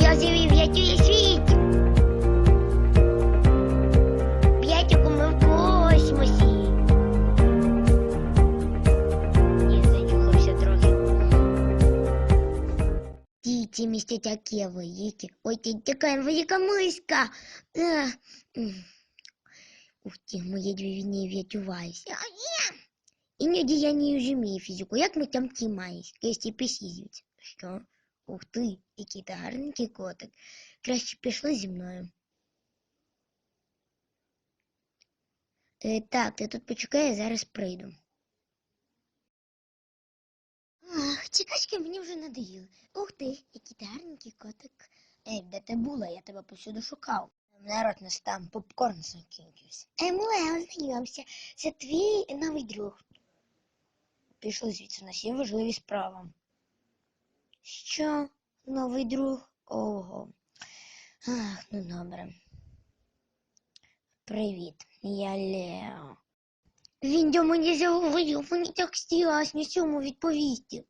Я завів врятує світ. П'ятику ми в космосі. Я зачухався трохи. Діти місця такі великі. Ой, ти така велика миска. Ух ти, мої дві війни врятувалися. А, ні. Іноді я не розумію фізику. Як ми там тримаємось, якщо пісізують? Що? Ух ти, який ти гарненький котик. Краще пішли зі мною. Е, так, ти тут почекай, я зараз прийду. Ах, чекачки мені вже надоїли. Ух ти, який ти гарненький котик. Ей, де ти була? Я тебе повсюди шукав. Народ нас там попкорн закінчився. Ей, Муле, ознайомся. Це твій новий друг. Пішли звідси на всі важливі справи. Що, новий друг? Ого. Ах, ну добре. Привіт, я Лео. Він до мене заговорив, мені так стілась не цьому відповісти.